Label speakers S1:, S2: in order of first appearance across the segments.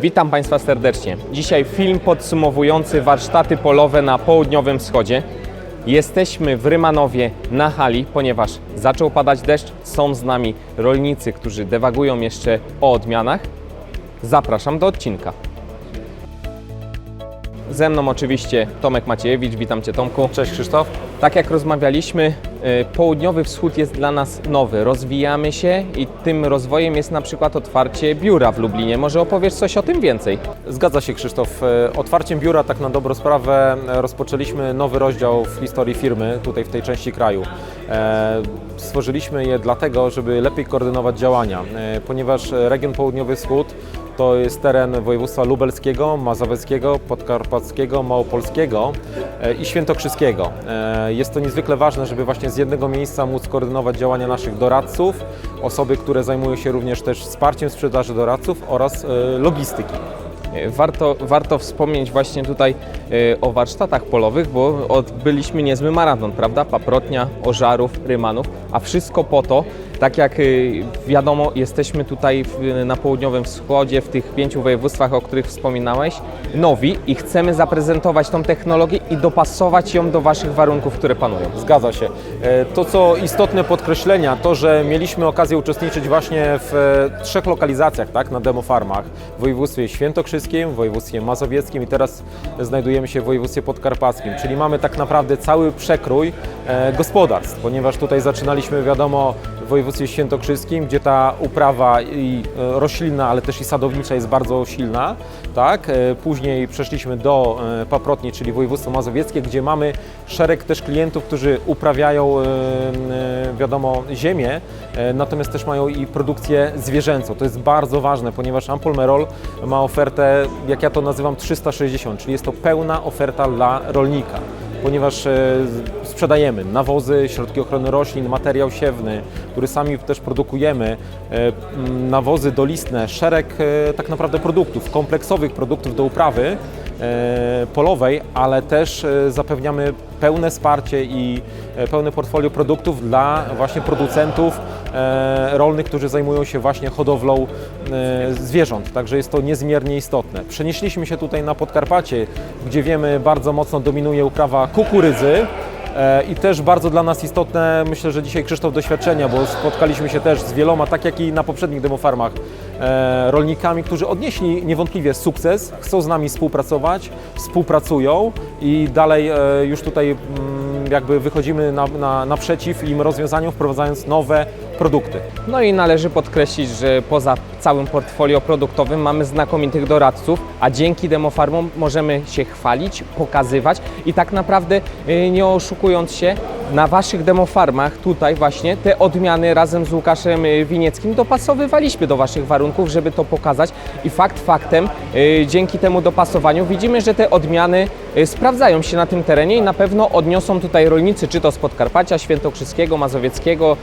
S1: Witam Państwa serdecznie. Dzisiaj film podsumowujący warsztaty polowe na południowym wschodzie. Jesteśmy w Rymanowie na hali, ponieważ zaczął padać deszcz. Są z nami rolnicy, którzy dewagują jeszcze o odmianach. Zapraszam do odcinka. Ze mną oczywiście Tomek Maciejewicz. Witam Cię Tomku.
S2: Cześć Krzysztof.
S1: Tak jak rozmawialiśmy, y, południowy wschód jest dla nas nowy. Rozwijamy się i tym rozwojem jest na przykład otwarcie biura w Lublinie. Może opowiesz coś o tym więcej?
S2: Zgadza się Krzysztof. E, Otwarciem biura tak na dobrą sprawę e, rozpoczęliśmy nowy rozdział w historii firmy tutaj w tej części kraju. E, Stworzyliśmy je dlatego, żeby lepiej koordynować działania, ponieważ region południowy wschód to jest teren województwa lubelskiego, mazowieckiego, podkarpackiego, małopolskiego e, i świętokrzyskiego. E, Jest to niezwykle ważne, żeby właśnie z jednego miejsca móc koordynować działania naszych doradców, osoby, które zajmują się również też wsparciem sprzedaży doradców oraz e, logistyki.
S1: Warto, warto wspomnieć właśnie tutaj o warsztatach polowych, bo odbyliśmy niezły maraton, prawda? Paprotnia, Ożarów, Rymanów, a wszystko po to, tak jak y, wiadomo, jesteśmy tutaj na południowym wschodzie, w tych pięciu województwach, o których wspominałeś, nowi i chcemy zaprezentować tą technologię i dopasować ją do Waszych warunków, które panują.
S2: Zgadza się. E, To, co istotne podkreślenia, to, że mieliśmy okazję uczestniczyć właśnie w e, trzech lokalizacjach, tak, na demofarmach. W województwie świętokrzyskim, w województwie mazowieckim i teraz znajdujemy się w województwie podkarpackim. Czyli mamy tak naprawdę cały przekrój e, gospodarstw, ponieważ tutaj zaczynaliśmy, wiadomo, w województwie świętokrzyskim, gdzie ta uprawa i e, roślinna, ale też i sadownicza jest bardzo silna, tak? E, Później przeszliśmy do e, Paprotni, czyli województwo mazowieckie, gdzie mamy szereg też klientów, którzy uprawiają, wiadomo, ziemię, natomiast też mają i produkcję zwierzęcą. To jest bardzo ważne, ponieważ Ampolmerol ma ofertę, jak ja to nazywam, 360, czyli jest to pełna oferta dla rolnika ponieważ sprzedajemy nawozy, środki ochrony roślin, materiał siewny, który sami też produkujemy, e, nawozy dolistne, szereg e, tak naprawdę produktów, kompleksowych produktów do uprawy e, polowej, ale też zapewniamy pełne wsparcie i pełne portfolio produktów dla właśnie producentów rolnych, którzy zajmują się właśnie hodowlą zwierząt. Także jest to niezmiernie istotne. Przenieśliśmy się tutaj na Podkarpacie, gdzie wiemy bardzo mocno dominuje uprawa kukurydzy. E, I też bardzo dla nas istotne, myślę, że dzisiaj Krzysztof doświadczenia, bo spotkaliśmy się też z wieloma, tak jak i na poprzednich demofarmach, e, rolnikami, którzy odnieśli niewątpliwie sukces, chcą z nami współpracować, współpracują i dalej e, już tutaj mm, jakby wychodzimy na, na, naprzeciw im rozwiązaniom, wprowadzając nowe produkty.
S1: No i należy podkreślić, że poza całym portfolio produktowym mamy znakomitych doradców, a dzięki demofarmom możemy się chwalić, pokazywać i tak naprawdę y, nie oszukując się, na Waszych demofarmach tutaj właśnie te odmiany razem z Łukaszem y, Winieckim dopasowywaliśmy do Waszych warunków, żeby to pokazać i fakt faktem, y, dzięki temu dopasowaniu widzimy, że te odmiany y, sprawdzają się na tym terenie i na pewno odniosą tutaj rolnicy, czy to z Podkarpacia, Świętokrzyskiego, Mazowieckiego,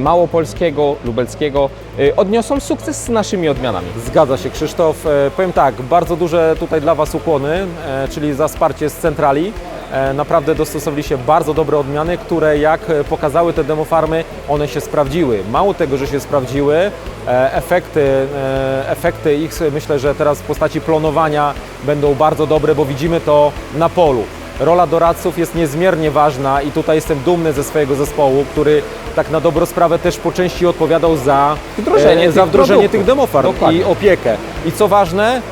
S1: Małopolskiego, Lubelskiego, odniosą sukces z naszymi odmianami.
S2: Zgadza się Krzysztof. E, Powiem tak, bardzo duże tutaj dla Was ukłony, e, czyli za wsparcie z centrali. E, Naprawdę dostosowali się bardzo dobre odmiany, które jak e, pokazały te demofarmy, one się sprawdziły. Mało tego, że się sprawdziły, e, efekty, efekty ich myślę, że teraz w postaci plonowania będą bardzo dobre, bo widzimy to na polu. Rola doradców jest niezmiernie ważna i tutaj jestem dumny ze swojego zespołu, który tak na dobrą sprawę też po części odpowiadał za
S1: Wdrożenie
S2: e, za
S1: tych
S2: wdrożenie
S1: produktów.
S2: tych demofarm
S1: Dokładnie.
S2: i opiekę. I co ważne,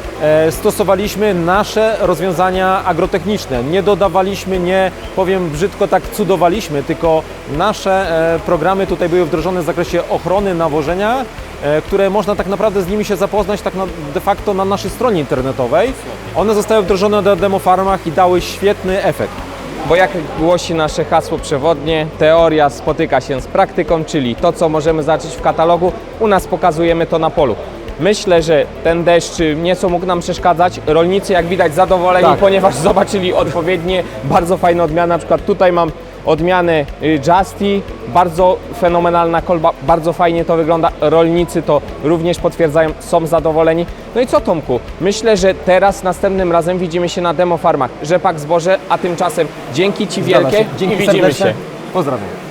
S2: stosowaliśmy nasze rozwiązania agrotechniczne. Nie dodawaliśmy, nie powiem brzydko, tak cudowaliśmy, tylko nasze e, programy tutaj były wdrożone w zakresie ochrony nawożenia, e, które można tak naprawdę z nimi się zapoznać tak de facto na naszej stronie internetowej. One zostały wdrożone na demofarmach i dały świetny efekt.
S1: Bo jak głosi nasze hasło przewodnie, teoria spotyka się z praktyką, czyli to, co możemy zobaczyć w katalogu, u nas pokazujemy to na polu. Myślę, że ten deszcz y, nieco mógł nam przeszkadzać. Rolnicy, jak widać, zadowoleni,
S2: Tak.
S1: ponieważ zobaczyli odpowiednie, bardzo fajne odmiany. Na przykład tutaj mam odmianę y, Justy, bardzo fenomenalna kolba, bardzo fajnie to wygląda. Rolnicy to również potwierdzają, są zadowoleni. No i co Tomku? Myślę, że teraz następnym razem widzimy się na demo farmach Rzepak Zboże, a tymczasem dzięki Ci wielkie.
S2: Dzięki
S1: i widzimy
S2: serdeczne.
S1: się.
S2: Pozdrawiam.